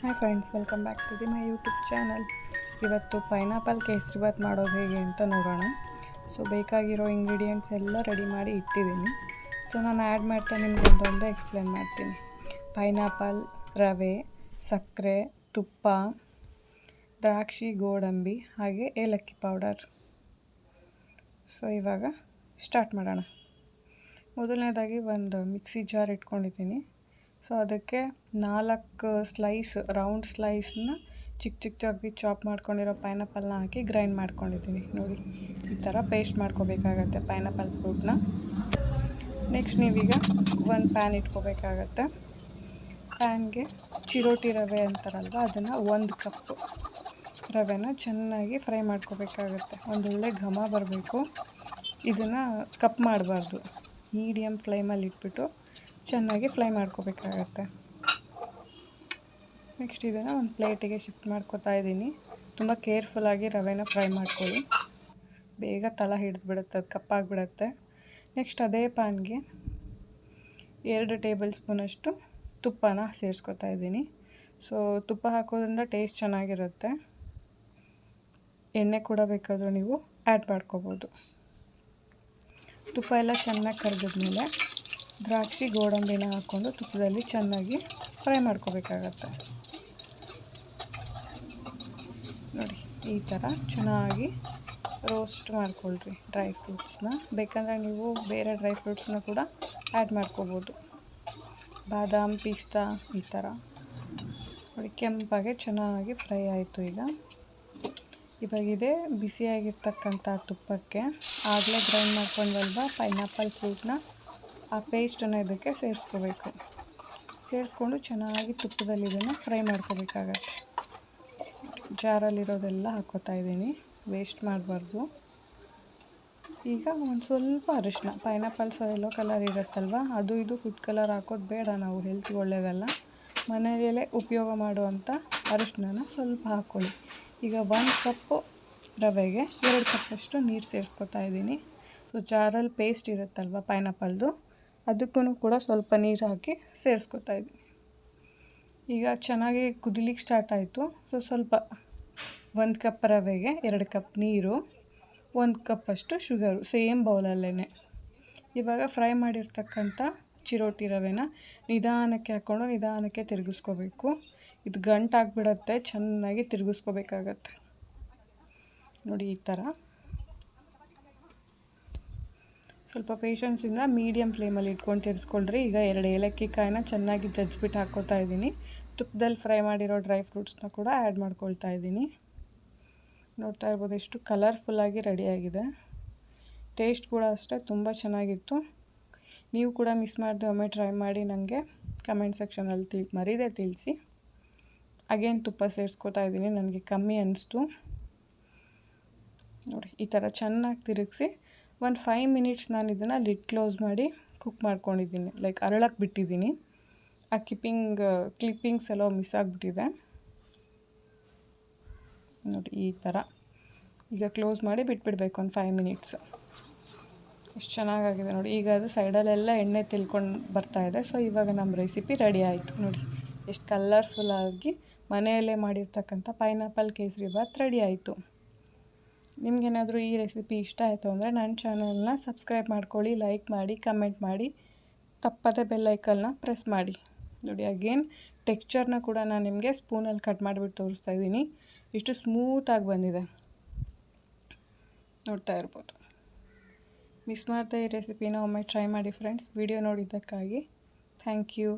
Hi friends welcome back to the my YouTube channel ಇವತ್ತು pineapple kesari bath ಮಾಡೋದು ಹೇಗೆ ಅಂತ ನೋಡೋಣ. ಸೊ ಬೇಕಾಗಿರೋ ಇಂಗ್ರೀಡಿಯೆಂಟ್ಸ್ ಎಲ್ಲ ರೆಡಿ ಮಾಡಿ ಇಟ್ಟಿದ್ದೀನಿ. ಸೊ ನಾನು ಆ್ಯಡ್ ಮಾಡ್ತಾ ನಿಮ್ಗೆ ಒಂದೊಂದು ಎಕ್ಸ್ಪ್ಲೇನ್ ಮಾಡ್ತೀನಿ. ಪೈನಾಪಲ್ ರವೆ, ಸಕ್ಕರೆ, ತುಪ್ಪ, ದ್ರಾಕ್ಷಿ, ಗೋಡಂಬಿ ಹಾಗೆ ಏಲಕ್ಕಿ ಪೌಡರ್ ಸೊ ಇವಾಗ ಸ್ಟಾರ್ಟ್ ಮಾಡೋಣ. ಮೊದಲನೇದಾಗಿ ಒಂದು ಮಿಕ್ಸಿ ಜಾರ್ ಇಟ್ಕೊಂಡಿದ್ದೀನಿ. ಸೊ ಅದಕ್ಕೆ ನಾಲ್ಕು ಸ್ಲೈಸ್ ರೌಂಡ್ ಸ್ಲೈಸ್ನ ಚಿಕ್ಕ ಚಿಕ್ಕದಾಗಿ ಚಾಪ್ ಮಾಡ್ಕೊಂಡಿರೋ ಪೈನಾಪಲ್ನ ಹಾಕಿ ಗ್ರೈಂಡ್ ಮಾಡ್ಕೊಂಡಿದ್ದೀನಿ. ನೋಡಿ, ಈ ಥರ ಪೇಸ್ಟ್ ಮಾಡ್ಕೋಬೇಕಾಗತ್ತೆ ಪೈನಾಪಲ್ ಫ್ರೂಟ್ನ ನೆಕ್ಸ್ಟ್ ನೀವೀಗ ಒಂದು ಪ್ಯಾನ್ ಇಟ್ಕೋಬೇಕಾಗತ್ತೆ. ಪ್ಯಾನ್ಗೆ ಚಿರೋಟಿ ರವೆ ಅಂತಾರಲ್ವ, ಅದನ್ನು ಒಂದು ಕಪ್ ರವೆನ ಚೆನ್ನಾಗಿ ಫ್ರೈ ಮಾಡ್ಕೋಬೇಕಾಗತ್ತೆ. ಒಂದೊಳ್ಳೆ ಘಮ ಬರಬೇಕು. ಇದನ್ನು ಕಪ್ ಮಾಡಬಾರ್ದು. ಮೀಡಿಯಮ್ ಫ್ಲೇಮಲ್ಲಿ ಇಟ್ಬಿಟ್ಟು ಚೆನ್ನಾಗಿ ಫ್ರೈ ಮಾಡ್ಕೋಬೇಕಾಗತ್ತೆ. ನೆಕ್ಸ್ಟ್ ಇದನ್ನು ಒಂದು ಪ್ಲೇಟಿಗೆ ಶಿಫ್ಟ್ ಮಾಡ್ಕೋತಾ ಇದ್ದೀನಿ. ತುಂಬ ಕೇರ್ಫುಲ್ಲಾಗಿ ರವೆನ ಫ್ರೈ ಮಾಡ್ಕೊಳ್ಳಿ. ಬೇಗ ತಳ ಹಿಡಿದ್ಬಿಡುತ್ತೆ, ಅದು ಕಪ್ಪಾಗಿಬಿಡತ್ತೆ. ನೆಕ್ಸ್ಟ್ ಅದೇ ಪ್ಯಾನ್ಗೆ ಎರಡು ಟೇಬಲ್ ಸ್ಪೂನಷ್ಟು ತುಪ್ಪನ ಸೇರಿಸ್ಕೊತಾ ಇದ್ದೀನಿ. ಸೊ ತುಪ್ಪ ಹಾಕೋದ್ರಿಂದ ಟೇಸ್ಟ್ ಚೆನ್ನಾಗಿರುತ್ತೆ. ಎಣ್ಣೆ ಕೂಡ ಬೇಕಾದರೂ ನೀವು ಆ್ಯಡ್ ಮಾಡ್ಕೋಬೋದು. ತುಪ್ಪ ಎಲ್ಲ ಚೆನ್ನಾಗಿ ಕರಗಿದ್ಮೇಲೆ ದ್ರಾಕ್ಷಿ ಗೋಡಂಬಿನ ಹಾಕ್ಕೊಂಡು ತುಪ್ಪದಲ್ಲಿ ಚೆನ್ನಾಗಿ ಫ್ರೈ ಮಾಡ್ಕೋಬೇಕಾಗತ್ತೆ. ನೋಡಿ, ಈ ಥರ ಚೆನ್ನಾಗಿ ರೋಸ್ಟ್ ಮಾಡ್ಕೊಳ್ರಿ ಡ್ರೈ ಫ್ರೂಟ್ಸ್ನ. ಬೇಕಂದರೆ ನೀವು ಬೇರೆ ಡ್ರೈ ಫ್ರೂಟ್ಸ್ನ ಕೂಡ ಆ್ಯಡ್ ಮಾಡ್ಕೋಬೋದು. ಬಾದಾಮ್, ಪಿಸ್ತಾ, ಈ ಥರ. ನೋಡಿ, ಕೆಂಪಾಗೆ ಚೆನ್ನಾಗಿ ಫ್ರೈ ಆಯಿತು ಈಗ. ಇವಾಗಿದೆ ಬಿಸಿಯಾಗಿರ್ತಕ್ಕಂಥ ತುಪ್ಪಕ್ಕೆ ಆಗಲೇ ಗ್ರೈಂಡ್ ಮಾಡ್ಕೊಂಡ್ವಲ್ವ? ಪೈನಾಪಲ್ ಫ್ರೂಟ್ನ. ಆ ಪೇಸ್ಟನ್ನು ಇದಕ್ಕೆ ಸೇರಿಸ್ಕೋಬೇಕು. ಸೇರಿಸ್ಕೊಂಡು ಚೆನ್ನಾಗಿ ತುಪ್ಪದಲ್ಲಿ ಇದನ್ನು ಫ್ರೈ ಮಾಡ್ಕೋಬೇಕಾಗತ್ತೆ ಜಾರಲ್ಲಿರೋದೆಲ್ಲ ಹಾಕ್ಕೋತಾ ಇದ್ದೀನಿ. ವೇಸ್ಟ್ ಮಾಡಬಾರ್ದು. ಈಗ ಒಂದು ಸ್ವಲ್ಪ ಅರಿಶಿನ ಪೈನಾಪಲ್ಸ್ ಎಲ್ಲೋ ಕಲರ್ ಇರುತ್ತಲ್ವ? ಅದು ಇದು ಫುಡ್ ಕಲರ್ ಹಾಕೋದು ಬೇಡ ನಾವು, ಹೆಲ್ತ್ಗೆ ಒಳ್ಳೆಯದಲ್ಲ ಮನೆಯಲ್ಲೇ ಉಪಯೋಗ ಮಾಡುವಂಥ ಅರಿಶಿನ ಸ್ವಲ್ಪ ಹಾಕ್ಕೊಳ್ಳಿ. ಈಗ ಒಂದು ಕಪ್ಪು ರವೆಗೆ ಎರಡು ಕಪ್ಪಷ್ಟು ನೀರು ಸೇರಿಸ್ಕೊತಾ ಇದ್ದೀನಿ. ಸೊ, ಜಾರಲ್ಲಿ ಪೇಸ್ಟ್ ಇರುತ್ತಲ್ವ ಪೈನಾಪಲ್ದು? ಅದಕ್ಕೂ ಕೂಡ ಸ್ವಲ್ಪ ನೀರು ಹಾಕಿ ಸೇರಿಸ್ಕೊತಾ ಇದ್ದೀನಿ ಈಗ ಚೆನ್ನಾಗಿ ಕುದಿಲಿಕ್ಕೆ ಸ್ಟಾರ್ಟ್ ಆಯಿತು. ಸೊ ಸ್ವಲ್ಪ ಒಂದು ಕಪ್ ರವೆಗೆ ಎರಡು ಕಪ್ ನೀರು, ಒಂದು ಕಪ್ಪಷ್ಟು ಶುಗರು ಸೇಮ್ ಬೌಲಲ್ಲೇ ಇವಾಗ ಫ್ರೈ ಮಾಡಿರ್ತಕ್ಕಂಥ ಚಿರೋಟಿ ರವೆನ ನಿಧಾನಕ್ಕೆ ಹಾಕ್ಕೊಂಡು ನಿಧಾನಕ್ಕೆ ತಿರುಗಿಸ್ಕೋಬೇಕು. ಇದು ಗಂಟಾಗ್ಬಿಡತ್ತೆ ಚೆನ್ನಾಗಿ ತಿರುಗಿಸ್ಕೋಬೇಕಾಗತ್ತೆ. ನೋಡಿ ಈ ಥರ ಸ್ವಲ್ಪ ಪೇಷನ್ಸಿಂದ ಮೀಡಿಯಮ್ ಫ್ಲೇಮಲ್ಲಿ ಇಟ್ಕೊಂಡು ತಿರ್ಸ್ಕೊಳ್ರಿ. ಈಗ ಎರಡು ಏಲಕ್ಕಿ ಕಾಯಿನ ಚೆನ್ನಾಗಿ ಜಜ್ಜಿಬಿಟ್ಟು ಹಾಕ್ಕೋತಾ ಇದ್ದೀನಿ. ತುಪ್ಪದಲ್ಲಿ ಫ್ರೈ ಮಾಡಿರೋ ಡ್ರೈ ಫ್ರೂಟ್ಸ್ನ ಕೂಡ ಆ್ಯಡ್ ಮಾಡ್ಕೊಳ್ತಾ ಇದ್ದೀನಿ. ನೋಡ್ತಾ ಇರ್ಬೋದು ಎಷ್ಟು ಕಲರ್ಫುಲ್ಲಾಗಿ ರೆಡಿಯಾಗಿದೆ ಟೇಸ್ಟ್ ಕೂಡ ಅಷ್ಟೇ, ತುಂಬ ಚೆನ್ನಾಗಿತ್ತು. ನೀವು ಕೂಡ ಮಿಸ್ ಮಾಡಿದೆ ಒಮ್ಮೆ ಟ್ರೈ ಮಾಡಿ ನನಗೆ ಕಮೆಂಟ್ ಸೆಕ್ಷನಲ್ಲಿ ತಿಳ್, ಮರೀದೆ ತಿಳಿಸಿ. ಅಗೇನ್ ತುಪ್ಪ ಸೇರಿಸ್ಕೋತಾ ಇದ್ದೀನಿ ನನಗೆ ಕಮ್ಮಿ ಅನ್ನಿಸ್ತು ನೋಡಿ, ಈ ಥರ ಚೆನ್ನಾಗಿ ತಿರುಗಿಸಿ ಒಂದು ಫೈವ್ ಮಿನಿಟ್ಸ್ ನಾನು ಇದನ್ನು ಲಿಡ್ ಕ್ಲೋಸ್ ಮಾಡಿ ಕುಕ್ ಮಾಡ್ಕೊಂಡಿದ್ದೀನಿ. ಲೈಕ್ ಅರಳಕ್ಕೆ ಬಿಟ್ಟಿದ್ದೀನಿ. ಆ ಕಿಪ್ಪಿಂಗ್ ಕ್ಲಿಪ್ಪಿಂಗ್ಸ್ ಎಲ್ಲ ಮಿಸ್ ಆಗಿಬಿಟ್ಟಿದೆ. ನೋಡಿ ಈ ಥರ ಈಗ ಕ್ಲೋಸ್ ಮಾಡಿ ಬಿಟ್ಬಿಡ್ಬೇಕು ಒಂದು ಫೈವ್ ಮಿನಿಟ್ಸ್ ಎಷ್ಟು ಚೆನ್ನಾಗಾಗಿದೆ ನೋಡಿ. ಈಗ ಅದು ಸೈಡಲ್ಲೆಲ್ಲ ಎಣ್ಣೆ ತಿಳ್ಕೊಂಡು ಬರ್ತಾ ಇದೆ. ಸೊ ಇವಾಗ ನಮ್ಮ ರೆಸಿಪಿ ರೆಡಿ ಆಯಿತು. ನೋಡಿ, ಎಷ್ಟು ಕಲರ್ಫುಲ್ಲಾಗಿ ಮನೆಯಲ್ಲೇ ಮಾಡಿರ್ತಕ್ಕಂಥ ಪೈನಾಪಲ್ ಕೇಸರಿ ಬಾತ್ ರೆಡಿ ಆಯಿತು. ನಿಮಗೇನಾದರೂ ಈ ರೆಸಿಪಿ ಇಷ್ಟ ಆಯಿತು ಅಂದರೆ ನನ್ನ ಚಾನಲ್ನ ಸಬ್ಸ್ಕ್ರೈಬ್ ಮಾಡ್ಕೊಳ್ಳಿ ಲೈಕ್ ಮಾಡಿ ಕಮೆಂಟ್ ಮಾಡಿ. ತಪ್ಪದೆ ಬೆಲ್ಲೈಕಲ್ನ ಪ್ರೆಸ್ ಮಾಡಿ. ನೋಡಿ ಅಗೇನ್ ಟೆಕ್ಸ್ಚರ್ನ ಕೂಡ ನಾನು ನಿಮಗೆ ಸ್ಪೂನಲ್ಲಿ ಕಟ್ ಮಾಡಿಬಿಟ್ಟು ತೋರಿಸ್ತಾ ಇದ್ದೀನಿ. ಇಷ್ಟು ಸ್ಮೂತಾಗಿ ಬಂದಿದೆ. ನೋಡ್ತಾ ಇರ್ಬೋದು. ಮಿಸ್ ಮಾಡ್ತಾ ಈ ರೆಸಿಪಿನ ಒಮ್ಮೆ ಟ್ರೈ ಮಾಡಿ ಫ್ರೆಂಡ್ಸ್ ವಿಡಿಯೋ ನೋಡಿದ್ದಕ್ಕಾಗಿ. Thank you